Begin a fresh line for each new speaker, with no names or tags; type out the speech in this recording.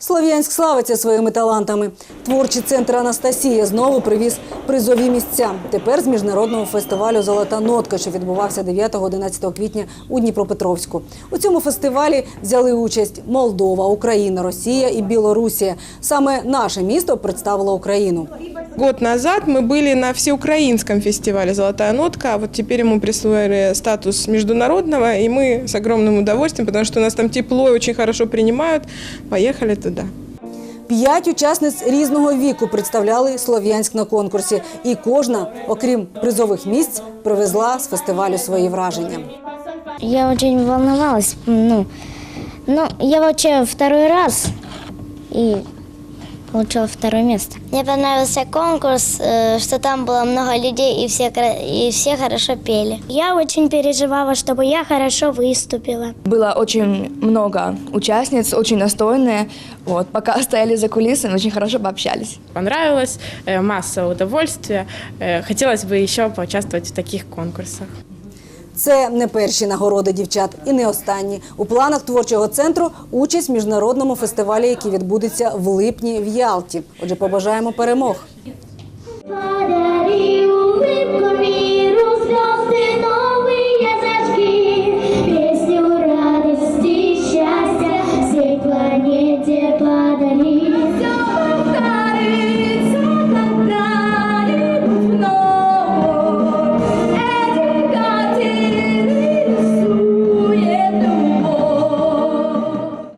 Слов'янськ славиться своїми талантами. Творчий центр Анастасія знову привіз призові місця. Тепер з міжнародного фестивалю Золота нотка, що відбувався 9-11 квітня у Дніпропетровську. У цьому фестивалі взяли участь Молдова, Україна, Росія і Білорусія. Саме наше місто представило Україну.
Год назад мы были на всеукраинском фестивале «Золотая нотка», а вот теперь ему присвоили статус международного, и мы с огромным удовольствием, потому что у нас там тепло и очень хорошо принимают, поехали туда.
П'ять учасниць різного віку представляли Слов'янськ на конкурсі, і кожна, окрім призових місць, привезла з фестивалю свої враження.
Я очень волновалась. Ну, ну, я вообще второй раз и получила второе место. Мне понравился конкурс, э, что там было много людей и все, кра- и все хорошо пели.
Я очень переживала, чтобы я хорошо выступила.
Было очень много участниц, очень настойные. Вот, пока стояли за кулисами, очень хорошо пообщались.
понравилось, э, масса удовольствия. Э, Хотелось бы еще поучаствовать в таких конкурсах.
Це не перші нагороди дівчат і не останні. У планах творчого центру участь в міжнародному фестивалі, який відбудеться в липні в Ялті. Отже, побажаємо перемог.